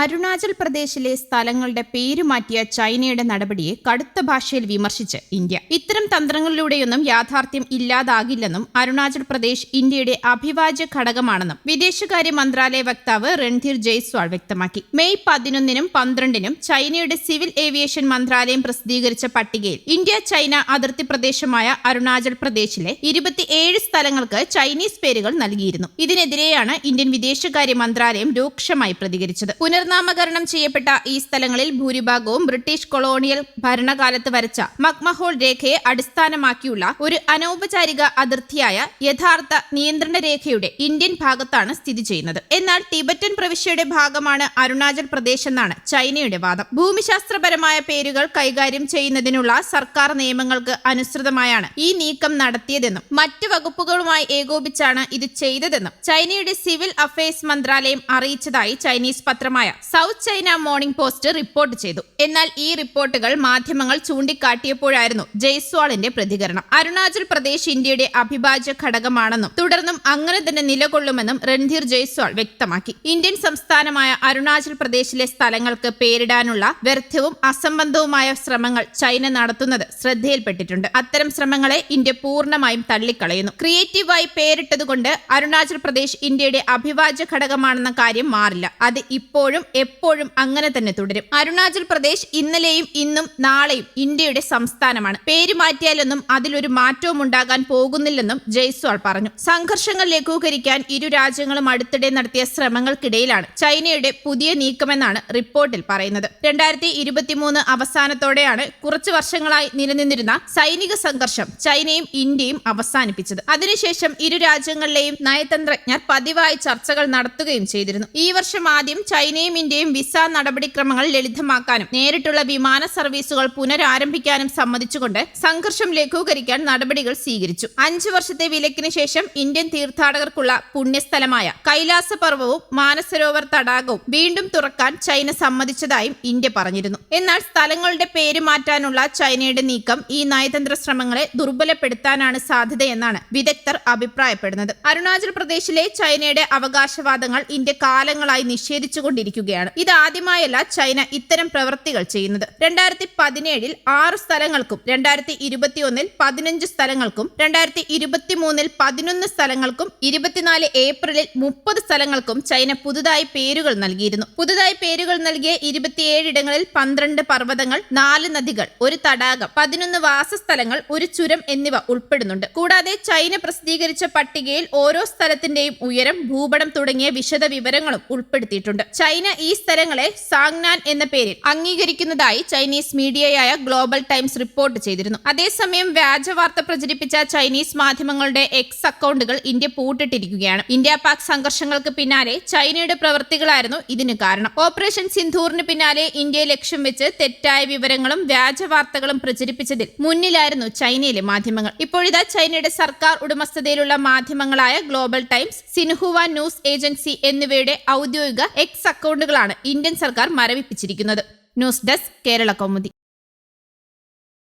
അരുണാചൽ പ്രദേശിലെ സ്ഥലങ്ങളുടെ പേര് മാറ്റിയ ചൈനയുടെ നടപടിയെ കടുത്ത ഭാഷയിൽ വിമർശിച്ച് ഇന്ത്യ. ഇത്തരം തന്ത്രങ്ങളിലൂടെയൊന്നും യാഥാർത്ഥ്യം ഇല്ലാതാകില്ലെന്നും അരുണാചൽ പ്രദേശ് ഇന്ത്യയുടെ അഭിവാജ്യ ഘടകമാണെന്നും വിദേശകാര്യ മന്ത്രാലയ വക്താവ് രൺധീർ ജയ്സ്വാൾ വ്യക്തമാക്കി. മെയ് പതിനൊന്നിനും പന്ത്രണ്ടിനും ചൈനയുടെ സിവിൽ ഏവിയേഷൻ മന്ത്രാലയം പ്രസിദ്ധീകരിച്ച പട്ടികയിൽ ഇന്ത്യ ചൈന അതിർത്തി പ്രദേശമായ അരുണാചൽ പ്രദേശിലെ ഇരുപത്തിയേഴ് സ്ഥലങ്ങൾക്ക് ചൈനീസ് പേരുകൾ നൽകിയിരുന്നു. ഇതിനെതിരെയാണ് ഇന്ത്യൻ വിദേശകാര്യ മന്ത്രാലയം രൂക്ഷമായി പ്രതികരിച്ചത്. പുനർനാമകരണം ചെയ്യപ്പെട്ട ഈ സ്ഥലങ്ങളിൽ ഭൂരിഭാഗവും ബ്രിട്ടീഷ് കൊളോണിയൽ ഭരണകാലത്ത് വരച്ച മക്മഹോൾ രേഖയെ അടിസ്ഥാനമാക്കിയുള്ള ഒരു അനൗപചാരിക അതിർത്തിയായ യഥാർത്ഥ നിയന്ത്രണ രേഖയുടെ ഇന്ത്യൻ ഭാഗത്താണ് സ്ഥിതി ചെയ്യുന്നത്. എന്നാൽ ടിബറ്റൻ പ്രവിശ്യയുടെ ഭാഗമാണ് അരുണാചൽ പ്രദേശ് എന്നാണ് ചൈനയുടെ വാദം. ഭൂമിശാസ്ത്രപരമായ പേരുകൾ കൈകാര്യം ചെയ്യുന്നതിനുള്ള സർക്കാർ നിയമങ്ങൾക്ക് അനുസൃതമായാണ് ഈ നീക്കം നടത്തിയതെന്നും മറ്റ് വകുപ്പുകളുമായി ഏകോപിച്ചാണ് ഇത് ചെയ്തതെന്നും ചൈനയുടെ സിവിൽ അഫയേഴ്സ് മന്ത്രാലയം അറിയിച്ചതായി Chinese പത്രമായ South China Morning Post report ചെയ്തു. എന്നാൽ ഈ റിപ്പോർട്ടുകൾ മാധ്യമങ്ങൾ ചൂണ്ടിക്കാട്ടിയപ്പോഴായിരുന്നു ജയ്സ്വാളിന്റെ പ്രതികരണം. അരുണാചൽ പ്രദേശ് ഇന്ത്യയുടെ അവിഭാജ്യ ഘടകമാണെന്നും തുടർന്നും അങ്ങനെ തന്നെ നിലകൊള്ളുമെന്നും രൺധീർ ജയ്സ്വാൾ വ്യക്തമാക്കി. ഇന്ത്യൻ സംസ്ഥാനമായ അരുണാചൽ പ്രദേശിലെ സ്ഥലങ്ങൾക്ക് പേരിടാനുള്ള വ്യർത്ഥവും അസംബന്ധവുമായ ശ്രമങ്ങൾ ചൈന നടത്തുന്നത് ശ്രദ്ധയിൽപ്പെട്ടിട്ടുണ്ട്. അത്തരം ശ്രമങ്ങളെ ഇന്ത്യ പൂർണമായും തള്ളിക്കളയുന്നു. ക്രിയേറ്റീവായി പേരിട്ടതുകൊണ്ട് അരുണാചൽ പ്രദേശ് ഇന്ത്യയുടെ അവിഭാജ്യ ഘടകമാണെന്ന കാര്യം മാറില്ല. അത് ഇപ്പോഴും എപ്പോഴും അങ്ങനെ തന്നെ തുടരും. അരുണാചൽ പ്രദേശ് ഇന്നലെയും ഇന്നും നാളെയും ഇന്ത്യയുടെ സംസ്ഥാനമാണ്. പേര് മാറ്റിയാലൊന്നും അതിലൊരു മാറ്റവും ഉണ്ടാകാൻ പോകുന്നില്ലെന്നും ജയ്സ്വാൾ പറഞ്ഞു. സംഘർഷങ്ങൾ ലഘൂകരിക്കാൻ ഇരു രാജ്യങ്ങളും അടുത്തിടെ നടത്തിയ ശ്രമങ്ങൾക്കിടയിലാണ് ചൈനയുടെ പുതിയ നീക്കമെന്നാണ് റിപ്പോർട്ടിൽ പറയുന്നത്. രണ്ടായിരത്തി ഇരുപത്തിമൂന്ന് അവസാനത്തോടെയാണ് കുറച്ചു വർഷങ്ങളായി നിലനിന്നിരുന്ന സൈനിക സംഘർഷം ചൈനയും ഇന്ത്യയും അവസാനിപ്പിച്ചത്. അതിനുശേഷം ഇരു രാജ്യങ്ങളിലെയും നയതന്ത്രജ്ഞർ പതിവായി ചർച്ചകൾ നടത്തുകയും ചെയ്തിരുന്നു. ഈ വർഷം ആദ്യം ചൈനയും ഇന്ത്യയും വിസ നടപടിക്രമങ്ങൾ ലളിതമാക്കാനും നേരിട്ടുള്ള വിമാന സർവീസുകൾ പുനരാരംഭിക്കാനും സമ്മതിച്ചുകൊണ്ട് സംഘർഷം ലഘൂകരിക്കാൻ നടപടികൾ സ്വീകരിച്ചു. അഞ്ചു വർഷത്തെ വിലക്കിന് ശേഷം ഇന്ത്യൻ തീർത്ഥാടകർക്കുള്ള പുണ്യസ്ഥലമായ കൈലാസ പർവവും മാനസരോവർ തടാകവും വീണ്ടും തുറക്കാൻ ചൈന സമ്മതിച്ചതായും ഇന്ത്യ പറഞ്ഞിരുന്നു. എന്നാൽ സ്ഥലങ്ങളുടെ പേര് മാറ്റാനുള്ള ചൈനയുടെ നീക്കം ഈ നയതന്ത്ര ശ്രമങ്ങളെ ദുർബലപ്പെടുത്താനാണ് സാധ്യതയെന്നാണ് വിദഗ്ധർ അഭിപ്രായപ്പെടുന്നത്. അരുണാചൽ പ്രദേശിലെ ചൈനയുടെ അവകാശവാദങ്ങൾ ഇന്ത്യ കാലങ്ങളായി നിഷേധിച്ചുകൊണ്ടിരിക്കുകയാണ് ഇതാദ്യമായല്ല ചൈന ഇത്തരം പ്രവൃത്തികൾ ചെയ്യുന്നത്. രണ്ടായിരത്തി പതിനേഴിൽ ആറ് സ്ഥലങ്ങൾക്കും രണ്ടായിരത്തി ഇരുപത്തിയൊന്നിൽ പതിനഞ്ച് സ്ഥലങ്ങൾക്കും രണ്ടായിരത്തി ഇരുപത്തിമൂന്നിൽ പതിനൊന്ന് സ്ഥലങ്ങൾക്കും ഇരുപത്തിനാല് ഏപ്രിലിൽ മുപ്പത് സ്ഥലങ്ങൾക്കും ചൈന പുതുതായി പേരുകൾ നൽകിയിരുന്നു. പുതുതായി പേരുകൾ നൽകിയ ഇരുപത്തിയേഴിടങ്ങളിൽ പന്ത്രണ്ട് പർവതങ്ങൾ നാല് നദികൾ ഒരു തടാകം പതിനൊന്ന് വാസസ്ഥലങ്ങൾ ഒരു ചുരം എന്നിവ ഉൾപ്പെടുന്നുണ്ട്. കൂടാതെ ചൈന പ്രസിദ്ധീകരിച്ച പട്ടികയിൽ ഓരോ സ്ഥലത്തിന്റെയും ഉയരം ഭൂപടം തുടങ്ങിയ വിശദ വിവരങ്ങളും ഉൾപ്പെടുത്തിയിട്ടുണ്ട്. ചൈന ഈ സ്ഥലങ്ങളെ സാങ്നാൻ എന്ന പേരിൽ അംഗീകരിക്കുന്നതായി ചൈനീസ് മീഡിയയായ ഗ്ലോബൽ ടൈംസ് റിപ്പോർട്ട് ചെയ്തിരുന്നു. അതേസമയം വ്യാജ വാർത്ത പ്രചരിപ്പിച്ച ചൈനീസ് മാധ്യമങ്ങളുടെ എക്സ് അക്കൗണ്ടുകൾ ഇന്ത്യ പൂട്ടിട്ടിരിക്കുകയാണ്. ഇന്ത്യ പാക് സംഘർഷങ്ങൾക്ക് പിന്നാലെ ചൈനയുടെ പ്രവൃത്തികളായിരുന്നു ഇതിന് കാരണം. ഓപ്പറേഷൻ സിന്ധൂറിന് പിന്നാലെ ഇന്ത്യയെ ലക്ഷ്യം വെച്ച് തെറ്റായ വിവരങ്ങളും വ്യാജ വാർത്തകളും പ്രചരിപ്പിച്ചതിൽ മുന്നിലായിരുന്നു ചൈനയിലെ മാധ്യമങ്ങൾ. ഇപ്പോഴിതാ ചൈനയുടെ സർക്കാർ ഉടമസ്ഥതയിലുള്ള മാധ്യമങ്ങളായ Global Times Xinhua news agency എന്നിവയുടെ ഔദ്യോഗിക എക്സ് അക്കൗണ്ടുകളാണ് ഇന്ത്യൻ സർക്കാർ മരവിപ്പിച്ചിരിക്കുന്നത്. News desk Kerala Kaumudi.